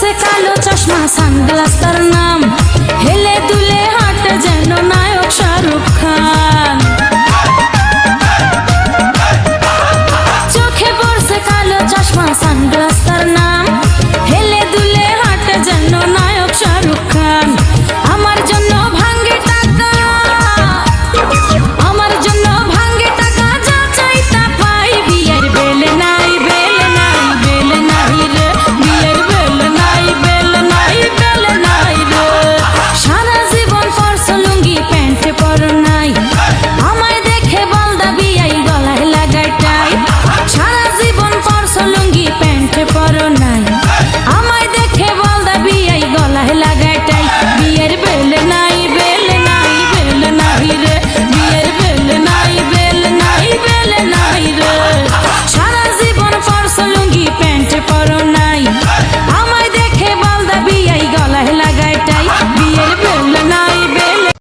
আছে কালো চশমা সানগ্লাস তার নাম।